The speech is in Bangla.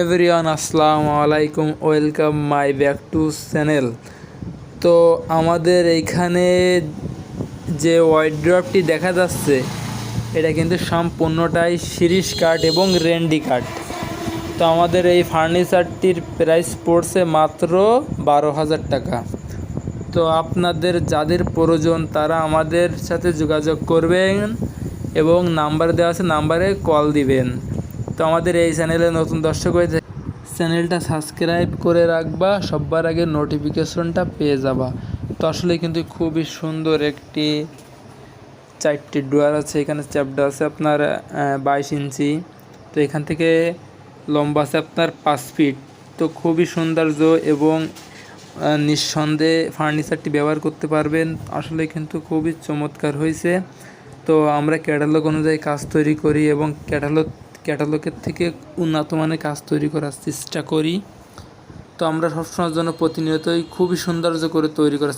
এভরিওয়ান, আসসালামু আলাইকুম, welcome my back to channel. তো আমাদের এইখানে যে ওয়াইড্রপটি দেখা যাচ্ছে, এটা কিন্তু সম্পূর্ণটাই শিরিশ কাঠ এবং রেন্ডি কাঠ। তো আমাদের এই ফার্নিচারটির প্রাইস পড়ছে মাত্র বারো হাজার টাকা। তো আপনাদের যাদের প্রয়োজন, তারা আমাদের সাথে যোগাযোগ করবেন এবং নাম্বার দেওয়া আছে, নাম্বারে কল দিবেন। তো আমাদের এই চ্যানেলে নতুন দর্শক হয়েছে চ্যানেলটা সাবস্ক্রাইব করে রাখবা সবার আগে নোটিফিকেশনটা পেয়ে যাবা। তো আসলে কিন্তু খুবই সুন্দর একটি চারটি ডুয়ার আছে, এখানে চ্যাপটা আছে আপনার বাইশ ইঞ্চি। তো এখান থেকে লম্বা আছে আপনার পাঁচ ফিট। তো খুবই সৌন্দর্য এবং নিঃসন্দেহে ফার্নিচারটি ব্যবহার করতে পারবেন। আসলে কিন্তু খুবই চমৎকার হয়েছে। তো আমরা ক্যাটালগ অনুযায়ী কাজ তৈরি করি এবং ক্যাটালগ ক্যাটালগের থেকে উন্নত মানের কাজ তৈরি করার চেষ্টা করি। তো আমরা সবসময়ের জন্য প্রতিনিয়তই খুবই সৌন্দর্য করে তৈরি করার